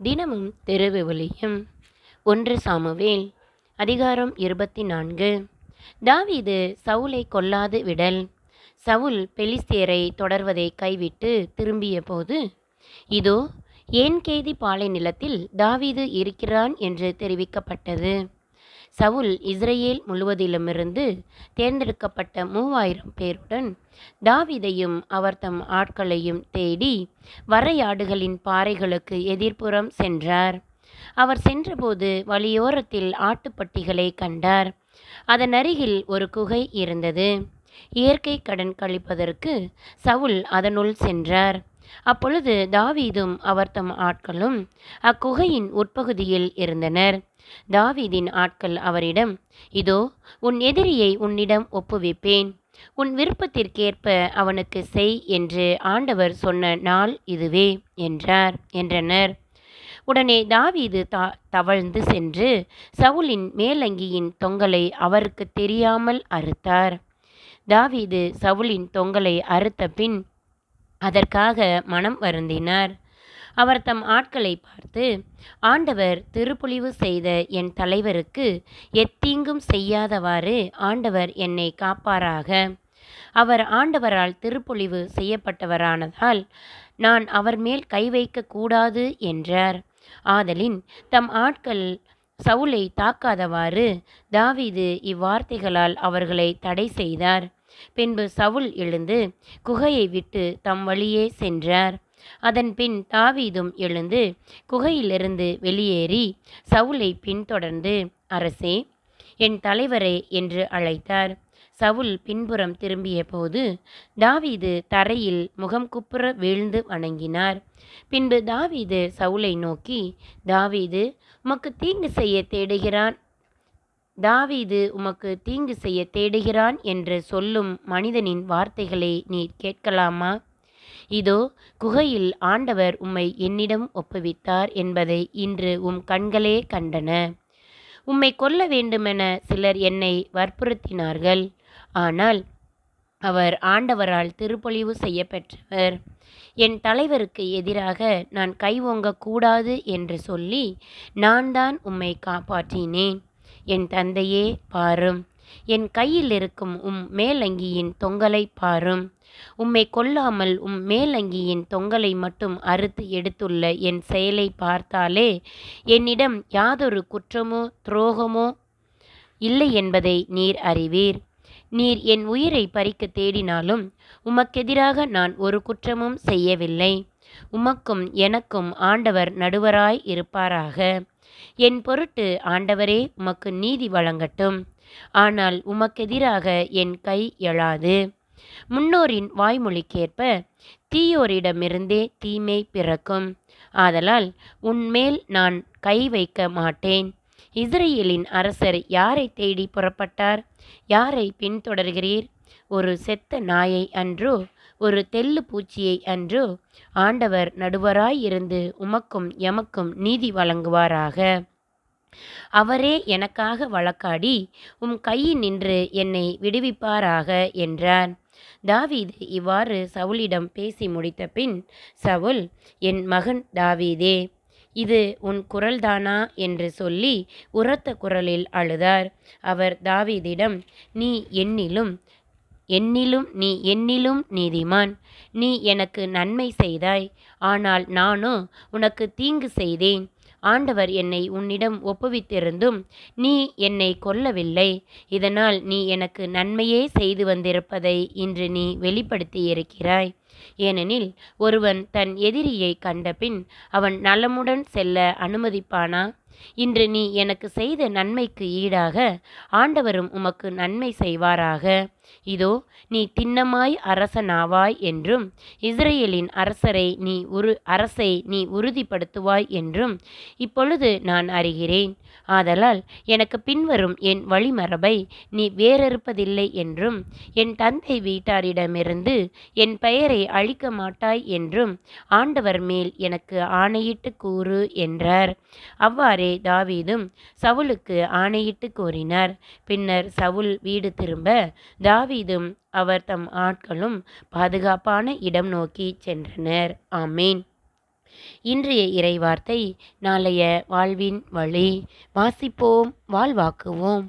தினமும் திருவிவிலியம் ஒன்று சாமுவேல் அதிகாரம் இருபத்தி நான்கு தாவீது சவுலை கொல்லாது விடல். சவுல் பெலிஸ்தியரை தொடர்வதை கைவிட்டு திரும்பிய போது இதோ ஏன்கேதி பாலை நிலத்தில் தாவீது இருக்கிறான் என்று தெரிவிக்கப்பட்டது. சவுல் இஸ்ரேல் முழுவதிலுமிருந்து தேர்ந்தெடுக்கப்பட்ட மூவாயிரம் பேருடன் தாவீதையும் அவர் தம் ஆட்களையும் தேடி வரையாடுகளின் பாறைகளுக்கு எதிர்ப்புறம் சென்றார். அவர் சென்றபோது வழியோரத்தில் ஆட்டுப்பட்டிகளை கண்டார். அதன் அருகில் ஒரு குகை இருந்தது. இயற்கை கடன் கழிப்பதற்கு சவுல் அதனுள் சென்றார். அப்பொழுது தாவீதும் அவர் தம் ஆட்களும் அக்குகையின் உட்பகுதியில் இருந்தனர். தாவீதின் ஆட்கள் அவரிடம் இதோ உன் எதிரியை உன்னிடம் ஒப்புவிப்பேன். உன் விருப்பத்திற்கேற்ப அவனுக்கு செய் என்று ஆண்டவர் சொன்ன நாள் இதுவே என்றார். என்றனர். உடனே தாவீது தா தவழ்ந்து சென்று சவுலின் மேலங்கியின் தொங்கலை அவருக்கு தெரியாமல் அறுத்தார். தாவீது சவுலின் தொங்கலை அறுத்த பின் அதற்காக மனம் வருந்தினார். அவர் தம் ஆட்களை பார்த்து ஆண்டவர் திருப்பொழிவு செய்த என் தலைவருக்கு எத்தீங்கும் செய்யாதவாறு ஆண்டவர் என்னை காப்பாராக. அவர் ஆண்டவரால் திருப்பொழிவு செய்யப்பட்டவரானதால் நான் அவர் மேல் கை வைக்கக்கூடாது என்றார். ஆதலின் தம் ஆட்கள் சவுலை தாக்காதவாறு தாவீது இவ்வார்த்தைகளால் அவர்களை தடை செய்தார். பின்பு சவுல் எழுந்து குகையை விட்டு தம் வழியே சென்றார். அதன்பின் தாவீதும் எழுந்து குகையிலிருந்து வெளியேறி சவுலை பின்தொடர்ந்து அரசே என் தலைவரே என்று அழைத்தார். சவுல் பின்புறம் திரும்பிய போது தாவீது தரையில் முகம் குப்புற வீழ்ந்து வணங்கினார். பின்பு தாவீது சவுலை நோக்கி தாவீது உமக்கு தீங்கு செய்ய தேடுகிறான் தாவீது உமக்கு தீங்கு செய்ய தேடுகிறான் என்று சொல்லும் மனிதனின் வார்த்தைகளை நீர் கேட்கலாமா? இதோ குகையில் ஆண்டவர் உம்மை என்னிடம் ஒப்புவித்தார் என்பதை இன்று உம் கண்களே கண்டன. உம்மை கொல்ல வேண்டுமென சிலர் என்னை வற்புறுத்தினார்கள். ஆனால் அவர் ஆண்டவரால் திருப்பொழிவு செய்யப்பெற்றவர். என் தலைவருக்கு எதிராக நான் கை ஓங்கக்கூடாது என்று சொல்லி நான் தான் உம்மை காப்பாற்றினேன். என் தந்தையே பாரும். என் கையில் இருக்கும் உம் மேலங்கியின் தொங்கலை பாரும். உம்மை கொல்லாமல் உம் மேலங்கியின் தொங்கலை மட்டும் அறுத்து எடுத்துள்ள என் செயலை பார்த்தாலே என்னிடம் யாதொரு குற்றமோ துரோகமோ இல்லை என்பதை நீர் அறிவீர். நீர் என் உயிரை பறிக்க தேடினாலும் உமக்கெதிராக நான் ஒரு குற்றமும் செய்யவில்லை. உமக்கும் எனக்கும் ஆண்டவர் நடுவராய் இருப்பாராக. என் பொருட்டு ஆண்டவரே உமக்கு நீதி வழங்கட்டும். ஆனால் உமக்கெதிராக என் கை எழாது. முன்னோரின் வாய்மொழிக்கேற்ப தீயோரிடமிருந்தே தீமை பிறக்கும். ஆதலால் உன்மேல் நான் கை வைக்க மாட்டேன். இஸ்ரேலின் அரசர் யாரை தேடி புறப்பட்டார்? யாரை பின்தொடர்கிறீர்? ஒரு செத்த நாயை அன்றோ ஒரு தெல்லு பூச்சியை அன்றோ ஆண்டவர் நடுவராயிருந்து உமக்கும் எமக்கும் நீதி வழங்குவாராக. அவரே எனக்காக வழக்காடி உம் கையில் நின்று என்னை விடுவிப்பாராக என்றார் தாவீது இவ்வாறு சவுலிடம் பேசி முடித்த பின் சவுல் என் மகன் தாவீதே இது உன் குரல்தானா? என்று சொல்லி உரத்த குரலில் அழுதார். அவர் தாவீதிடம் நீ என்னிலும் என்னிலும் நீ என்னிலும் நீதிமான். நீ எனக்கு நன்மை செய்தாய். ஆனால் நானோ உனக்கு தீங்கு செய்தேன். ஆண்டவர் என்னை உன்னிடம் ஒப்புவித்திருந்தும் நீ என்னை கொல்லவில்லை. இதனால் நீ எனக்கு நன்மையே செய்து வந்திருப்பதை இன்று நீ வெளிப்படுத்தியிருக்கிறாய். ஏனெனில் ஒருவன் தன் எதிரியை கண்டபின் அவன் நலமுடன் செல்ல அனுமதிப்பானா? இன்று நீ எனக்கு செய்த நன்மைக்கு ஈடாக ஆண்டவரும் உமக்கு நன்மை செய்வாராக. இதோ நீ திண்ணமாய் அரசனாவாய் என்றும் இஸ்ரேலின் அரசரை நீ உரு அரசை நீ உறுதிப்படுத்துவாய் என்றும் இப்பொழுது நான் அறிகிறேன். ஆதலால் எனக்கு பின்வரும் என் வழிமரபை நீ வேறறுப்பதில்லை என்றும் என் தந்தை வீட்டாரிடமிருந்து என் பெயரை அழிக்க மாட்டாய் என்றும் ஆண்டவர் மேல் எனக்கு ஆணையிட்டு கூறு என்றார். அவ்வாறே தாவீதும் சவுலுக்கு ஆணையிட்டு கூறினார். பின்னர் சவுல் வீடு திரும்ப தாவீதும் அவர் தம் ஆட்களும் பாதுகாப்பான இடம் நோக்கி சென்றனர். ஆமேன். இன்றைய இறைவார்த்தை நாளைய வாழ்வின் வழி. வாசிப்போம் வாழ்வாக்குவோம்.